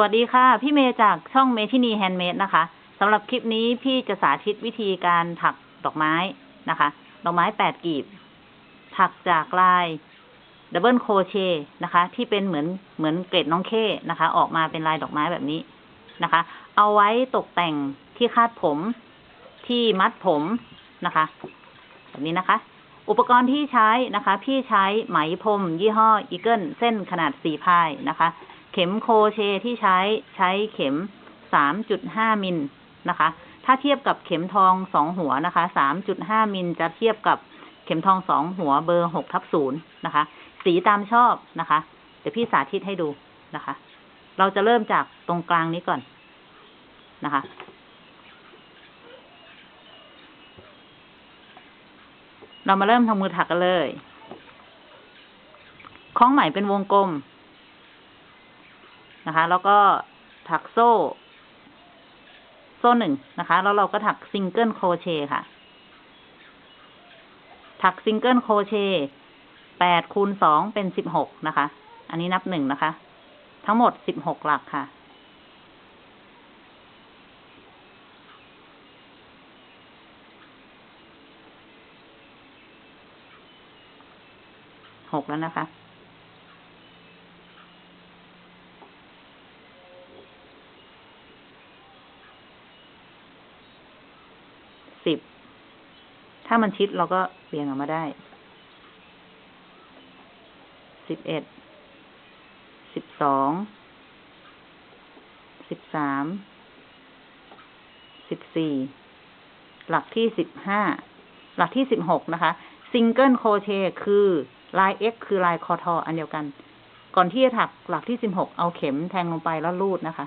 วัสดีค่ะ พี่เมย์จากช่องเมทินีแฮนด์เมดนะคะสำหรับคลิปนี้พี่จะสาธิตวิธีการถักดอกไม้นะคะ ดอกไม้แปดกีบ ถักจากลายดับเบิลโคเชนะคะ ที่เป็นเหมือนเหมือนเกรดน้องเคนะคะ ออกมาเป็นลายดอกไม้แบบนี้นะคะ เอาไว้ตกแต่งที่คาดผมที่มัดผมนะคะ แบบนี้นะคะ อุปกรณ์ที่ใช้นะคะ พี่ใช้ไหมพรมยี่ห้ออีเกิลเส้นขนาดสี่พายนะคะ เข็มโคเชที่ใช้ใช้เข็มสามจุดห้ามิลนะคะ ถ้าเทียบกับเข็มทองสองหัวนะคะสามจุดห้ามิลจะเทียบกับเข็มทองสองหัวเบอร์หกทับศูนย์นะคะ สีตามชอบนะคะ เดี๋ยวพี่สาธิตให้ดูนะคะ เราจะเริ่มจากตรงกลางนี้ก่อนนะคะ เรามาเริ่มทำมือถักกันเลยคล้องไหมเป็นวงกลม นะคะ แล้วก็ถักโซ่ โซ่หนึ่งนะคะ แล้วเราก็ถักซิงเกิลโครเชต์ค่ะ ถักซิงเกิลโครเชต์แปดคูณสองเป็นสิบหกนะคะ อันนี้นับหนึ่งนะคะ ทั้งหมดสิบหกหลักค่ะหกแล้วนะคะ สิบ ถ้ามันชิดเราก็เบี่ยงออกมาได้ สิบเอ็ด สิบสอง สิบสาม สิบสี่ หลักที่สิบห้า หลักที่สิบหกนะคะซิงเกิลโคเชคือลาย X คือลายคอทออันเดียวกัน ก่อนที่จะถักหลักที่สิบหกเอาเข็มแทงลงไปแล้วรูดนะคะ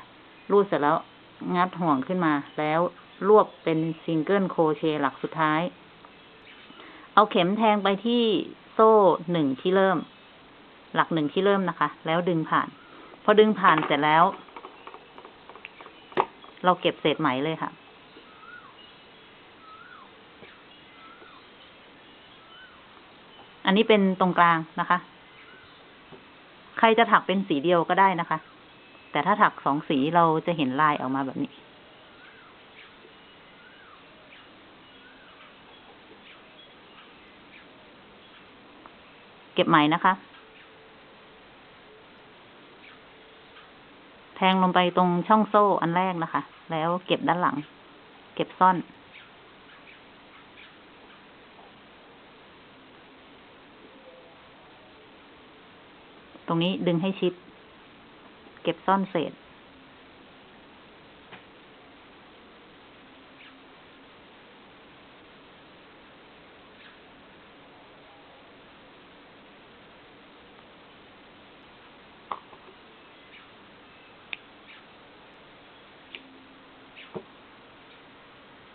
รูดเสร็จแล้วงัดห่วงขึ้นมาแล้วรวบเป็นซิงเกิลโคเชหลักสุดท้าย เอาเข็มแทงไปที่โซ่หนึ่งที่เริ่ม หลักหนึ่งที่เริ่มนะคะ แล้วดึงผ่าน พอดึงผ่านเสร็จแล้ว เราเก็บเศษไหมเลยค่ะ อันนี้เป็นตรงกลางนะคะ ใครจะถักเป็นสีเดียวก็ได้นะคะ แต่ถ้าถักสองสีเราจะเห็นลายออกมาแบบนี้ เก็บไหมนะคะ แทงลงไปตรงช่องโซ่อันแรกนะคะ แล้วเก็บด้านหลัง เก็บซ่อน ตรงนี้ดึงให้ชิด เก็บซ่อนเศษ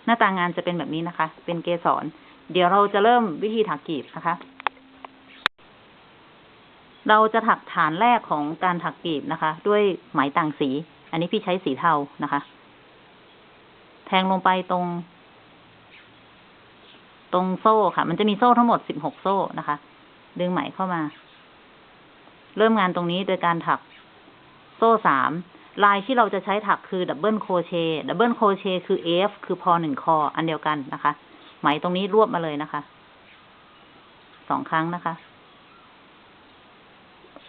หน้าตางานจะเป็นแบบนี้นะคะ เป็นเกสร เดี๋ยวเราจะเริ่มวิธีถักกีบนะคะ เราจะถักฐานแรกของการถักกีบนะคะ ด้วยไหมต่างสี อันนี้พี่ใช้สีเทานะคะ แทงลงไปตรง ตรงโซ่ค่ะ มันจะมีโซ่ทั้งหมดสิบหกโซ่นะคะ ดึงไหมเข้ามา เริ่มงานตรงนี้โดยการถักโซ่สาม ลายที่เราจะใช้ถักคือดับเบิลโคเชดับเบิลโคเชคือ F คือพอหนึ่งคอ อันเดียวกันนะคะ ไหมตรงนี้รวบมาเลยนะคะ สองครั้งนะคะ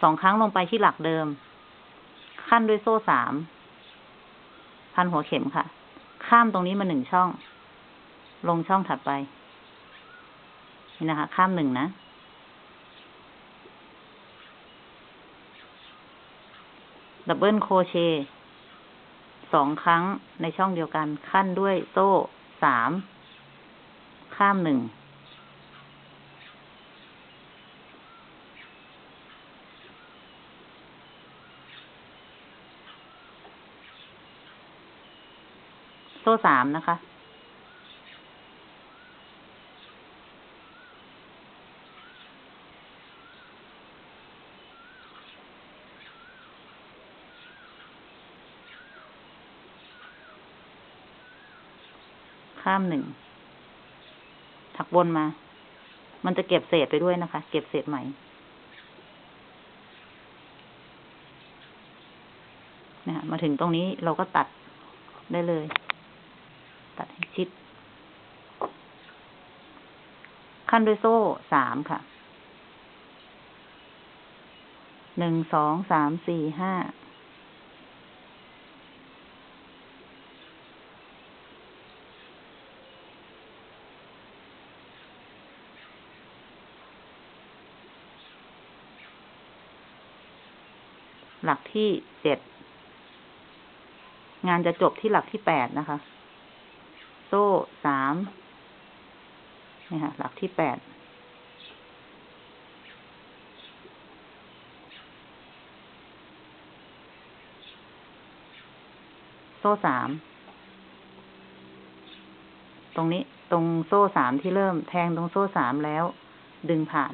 สองครั้งลงไปที่หลักเดิม ขั้นด้วยโซ่สาม พันหัวเข็มค่ะ ข้ามตรงนี้มาหนึ่งช่อง ลงช่องถัดไป นี่นะคะ ข้ามหนึ่งนะ ดับเบิลโครเชต์สองครั้งในช่องเดียวกันขั้นด้วยโซ่สามข้ามหนึ่งโซ่สามนะคะ ข้ามหนึ่งถักวนมา มันจะเก็บเศษไปด้วยนะคะ เก็บเศษไหมดนะมาถึงตรงนี้เราก็ตัดได้เลย ตัดให้ชิด ขั้นด้วยโซ่สามค่ะ หนึ่ง สอง สาม สี่ ห้า หลักที่เจ็ด งานจะจบที่หลักที่แปดนะคะ โซ่สามนี่ค่ะ หลักที่แปด โซ่สาม ตรงนี้ตรงโซ่สามที่เริ่มแทงตรงโซ่สามแล้ว ดึงผ่าน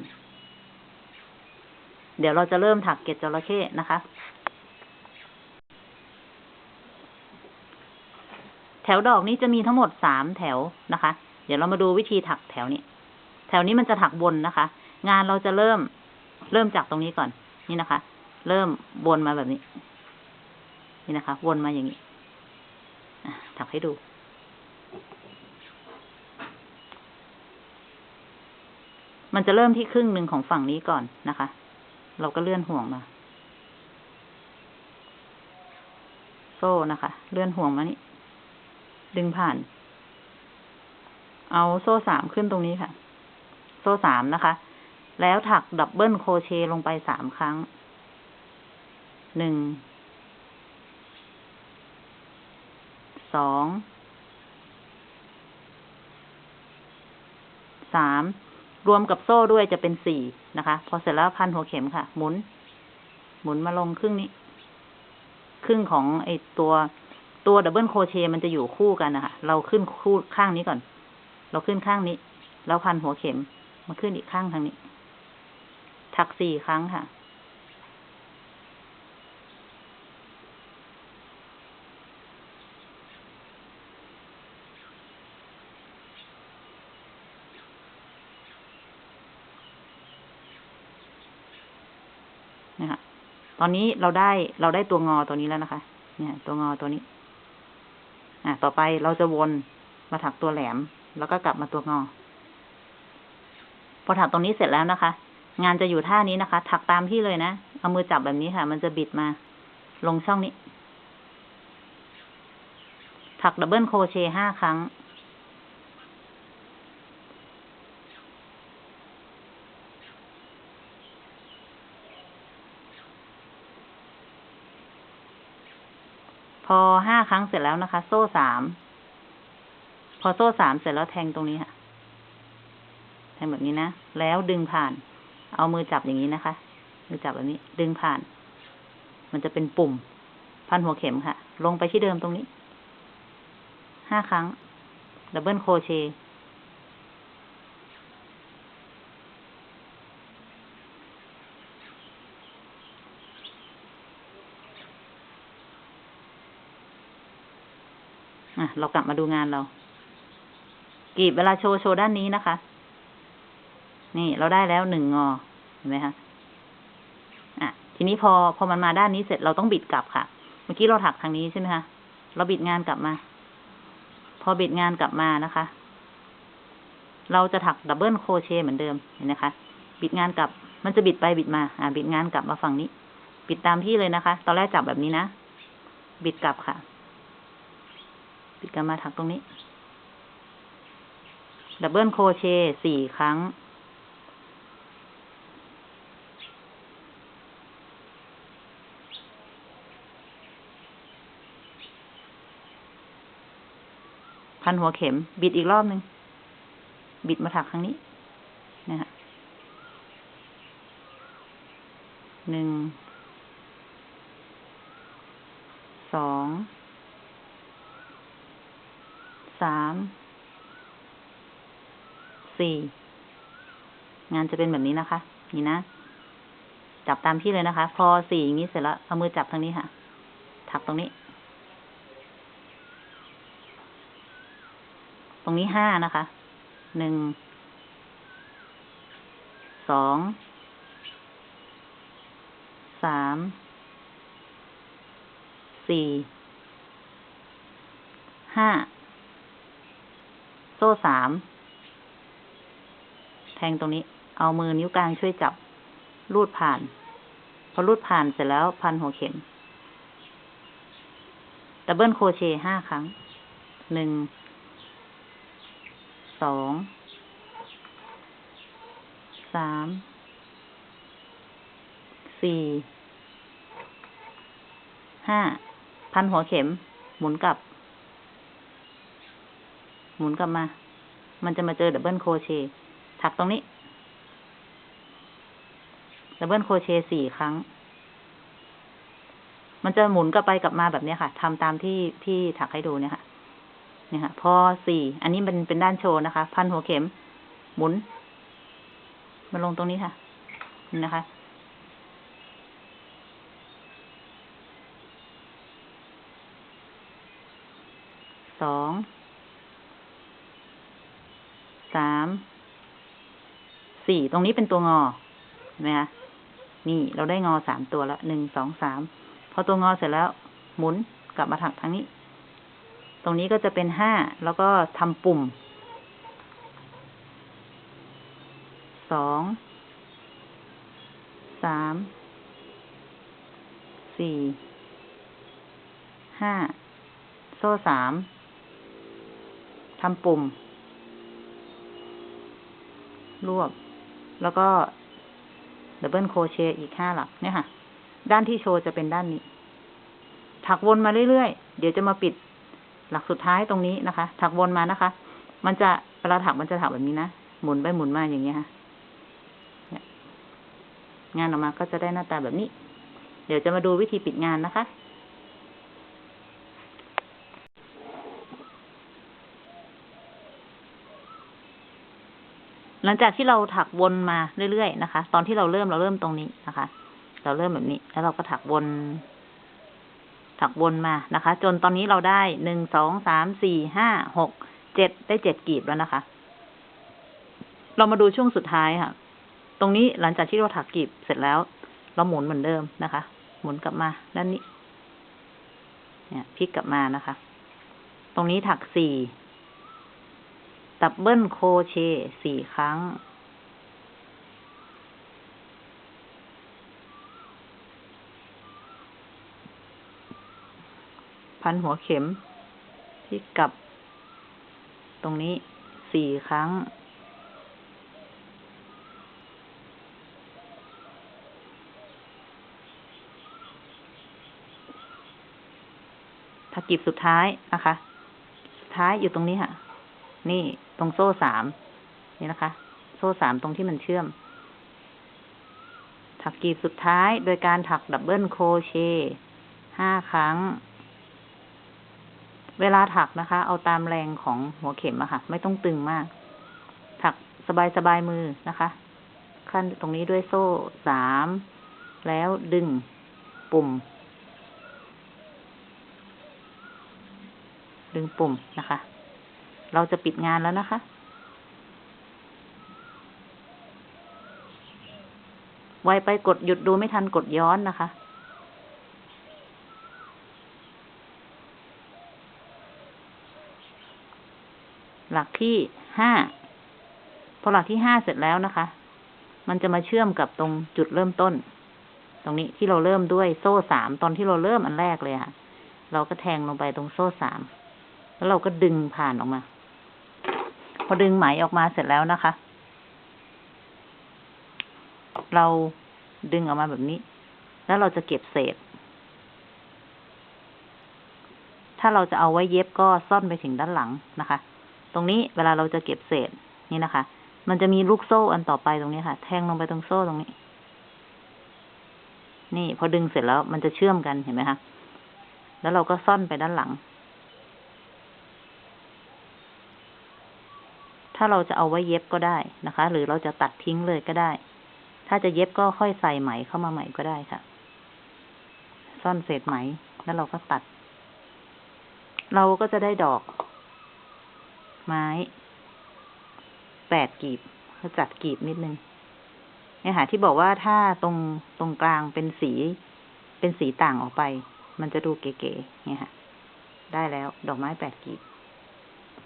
เดี๋ยวเราจะเริ่มถักเกล็ดจระเข้นะคะ แถวดอกนี้จะมีทั้งหมดสามแถวนะคะ เดี๋ยวเรามาดูวิธีถักแถวนี้ แถวนี้มันจะถักบนนะคะ งานเราจะเริ่มเริ่มจากตรงนี้ก่อน นี่นะคะ เริ่มวนมาแบบนี้ นี่นะคะ วนมาอย่างนี้ถักให้ดูมันจะเริ่มที่ครึ่งหนึ่งของฝั่งนี้ก่อนนะคะ เราก็เลื่อนห่วงมา โซ่นะคะ เลื่อนห่วงมานี่ ดึงผ่าน เอาโซ่สามขึ้นตรงนี้ค่ะ โซ่สามนะคะ แล้วถักดับเบิลโครเชต์ลงไปสามครั้ง หนึ่ง สอง สาม รวมกับโซ่ด้วยจะเป็นสี่นะคะ พอเสร็จแล้วพันหัวเข็มค่ะ หมุน หมุนมาลงครึ่งนี้ ครึ่งของไอตัวตัวดับเบิลโคเชมันจะอยู่คู่กันนะคะเราขึ้นคู่ข้างนี้ก่อน เราขึ้นข้างนี้ แล้วพันหัวเข็มมาขึ้นอีกข้างทางนี้ ถักสี่ครั้งค่ะ ตอนนี้เราได้เราได้ตัวงอตัวนี้แล้วนะคะ เนี่ย ตัวงอตัวนี้ อะต่อไปเราจะวนมาถักตัวแหลม แล้วก็กลับมาตัวงอ พอถักตรงนี้เสร็จแล้วนะคะ งานจะอยู่ท่านี้นะคะ ถักตามที่เลยนะ เอามือจับแบบนี้ค่ะ มันจะบิดมา ลงช่องนี้ ถักดับเบิลโครเชห้าครั้ง อห้าครั้งเสร็จแล้วนะคะ โซ่สาม พอโซ่สามเสร็จแล้วแทงตรงนี้ค่ะ แทงแบบนี้นะ แล้วดึงผ่าน เอามือจับอย่างนี้นะคะ มือจับแบบนี้ ดึงผ่าน มันจะเป็นปุ่ม พันหัวเข็มค่ะ ลงไปที่เดิมตรงนี้ ห้าครั้ง ดับเบิลโครเช อะ เรากลับมาดูงานเรากรีบเวลาโชว์โชว์ด้านนี้นะคะ นี่เราได้แล้วหนึ่งงอ เห็นไหมคะอะ ทีนี้พอพอมันมาด้านนี้เสร็จเราต้องบิดกลับค่ะ เมื่อกี้เราถักทางนี้ใช่ไหมคะ เราบิดงานกลับมา พอบิดงานกลับมานะคะ เราจะถักดับเบิลโคเชต์เหมือนเดิม เห็นไหมคะ บิดงานกลับ มันจะบิดไปบิดมา อ่าบิดงานกลับมาฝั่งนี้ บิดตามที่เลยนะคะ ตอนแรกจับแบบนี้นะ บิดกลับค่ะ บิดกลับมาถักตรงนี้ ดับเบิลโครเชต์สี่ครั้ง พันหัวเข็ม บิดอีกรอบหนึ่ง บิดมาถักครั้งนี้ นะฮะหนึ่ง สองามสี่งานจะเป็นแบบนี้นะคะ นี่นะ จับตามที่เลยนะคะ พอสี่อย่างนี้เสร็จแล้ว เอามือจับทางนี้ค่ะ ถักตรงนี้ ตรงนี้ห้านะคะ หนึ่ง สอง สาม สี่ ห้า ซ่สาม แทงตรงนี้ เอามือนิ้วกลางช่วยจับ รูดผ่าน พอรูดผ่านเสร็จแล้วพันหัวเข็ม ดับเบิลโครเชต์ห้าครั้ง หนึ่ง สอง สาม สี่ ห้า พันหัวเข็ม หมุนกลับ หมุนกลับมา มันจะมาเจอดับเบิลโครเชต์ถักตรงนี้ ดับเบิลโครเชต์สี่ครั้ง มันจะหมุนกลับไปกลับมาแบบนี้ค่ะทำตามที่ที่ถักให้ดูเนี่ยค่ะ เนี่ยค่ะ พอสี่ อันนี้มันเป็นด้านโชว์นะคะ พันหัวเข็ม หมุน มาลงตรงนี้ค่ะ นะคะสอง สามสี่ตรงนี้เป็นตัวงอเห็นไหมคะนี่เราได้งอสามตัวแล้วหนึ่งสองสามพอตัวงอเสร็จแล้วหมุนกลับมาถักทางนี้ ตรงนี้ก็จะเป็นห้าแล้วก็ทำปุ่มสองสามสี่ห้าโซ่สามทำปุ่ม รวบ แล้วก็ดับเบิลโคเชอีกห้าหลักเนี่ยค่ะ ด้านที่โชว์จะเป็นด้านนี้ ถักวนมาเรื่อยๆ เดี๋ยวจะมาปิดหลักสุดท้ายตรงนี้นะคะ ถักวนมานะคะ มันจะเวลาถักมันจะถักแบบนี้นะ หมุนไปหมุนมาอย่างเงี้ยค่ะงานออกมาก็จะได้หน้าตาแบบนี้ เดี๋ยวจะมาดูวิธีปิดงานนะคะ หลังจากที่เราถักวนมาเรื่อยๆนะคะ ตอนที่เราเริ่มเราเริ่มตรงนี้นะคะ เราเริ่มแบบนี้ แล้วเราก็ถักวน ถักวนมานะคะ จนตอนนี้เราได้หนึ่งสองสามสี่ห้าหกเจ็ดได้เจ็ดกีบแล้วนะคะ เรามาดูช่วงสุดท้ายค่ะ ตรงนี้หลังจากที่เราถักกีบเสร็จแล้ว เราหมุนเหมือนเดิมนะคะ หมุนกลับมาด้านนี้ เนี่ยพลิกกลับมานะคะ ตรงนี้ถักสี่ ดับเบิลโคเชสี่ครั้ง พันหัวเข็มพลิกกลับ ตรงนี้สี่ครั้งถักกีบสุดท้ายนะคะ สุดท้ายอยู่ตรงนี้ค่ะ นี่ตรงโซ่สามนี่นะคะ โซ่สามตรงที่มันเชื่อม ถักกีบสุดท้ายโดยการถักดับเบิลโคเชต์ห้าครั้ง เวลาถักนะคะ เอาตามแรงของหัวเข็มอะค่ะ ไม่ต้องตึงมาก ถักสบายๆมือนะคะ ขั้นตรงนี้ด้วยโซ่สามแล้วดึงปุ่ม ดึงปุ่มนะคะ เราจะปิดงานแล้วนะคะ ไวไปกดหยุดดูไม่ทันกดย้อนนะคะ หลักที่ห้าพอหลักที่ห้าเสร็จแล้วนะคะ มันจะมาเชื่อมกับตรงจุดเริ่มต้น ตรงนี้ที่เราเริ่มด้วยโซ่สามตอนที่เราเริ่มอันแรกเลยค่ะ เราก็แทงลงไปตรงโซ่สาม แล้วเราก็ดึงผ่านออกมา พอดึงไหมออกมาเสร็จแล้วนะคะ เราดึงออกมาแบบนี้ แล้วเราจะเก็บเศษ ถ้าเราจะเอาไว้เย็บก็ซ่อนไปถึงด้านหลังนะคะ ตรงนี้เวลาเราจะเก็บเศษนี่นะคะ มันจะมีลูกโซ่อันต่อไปตรงนี้ค่ะ แทงลงไปตรงโซ่ตรงนี้ นี่พอดึงเสร็จแล้วมันจะเชื่อมกันเห็นไหมคะ แล้วเราก็ซ่อนไปด้านหลัง ถ้าเราจะเอาไว้เย็บก็ได้นะคะ หรือเราจะตัดทิ้งเลยก็ได้ ถ้าจะเย็บก็ค่อยใส่ไหมเข้ามาใหม่ก็ได้ค่ะ ซ่อนเศษไหม แล้วเราก็ตัด เราก็จะได้ดอก ไม้แปดกีบก็จัดกีบนิดนึงเนี่ยค่ะที่บอกว่าถ้าตรงตรงกลางเป็นสี เป็นสีต่างออกไป มันจะดูเก๋ๆเนี่ยค่ะ ได้แล้ว ดอกไม้แปดกีบ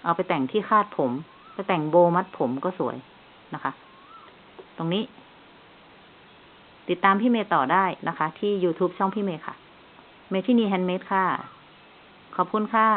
เอาไปแต่งที่คาดผม จะแต่งโบว์มัดผมก็สวยนะคะ ตรงนี้ ติดตามพี่เมย์ต่อได้นะคะ ที่ YouTube ช่องพี่เมย์ค่ะ เมทินีแฮนด์เมดค่ะ ขอบคุณค่ะ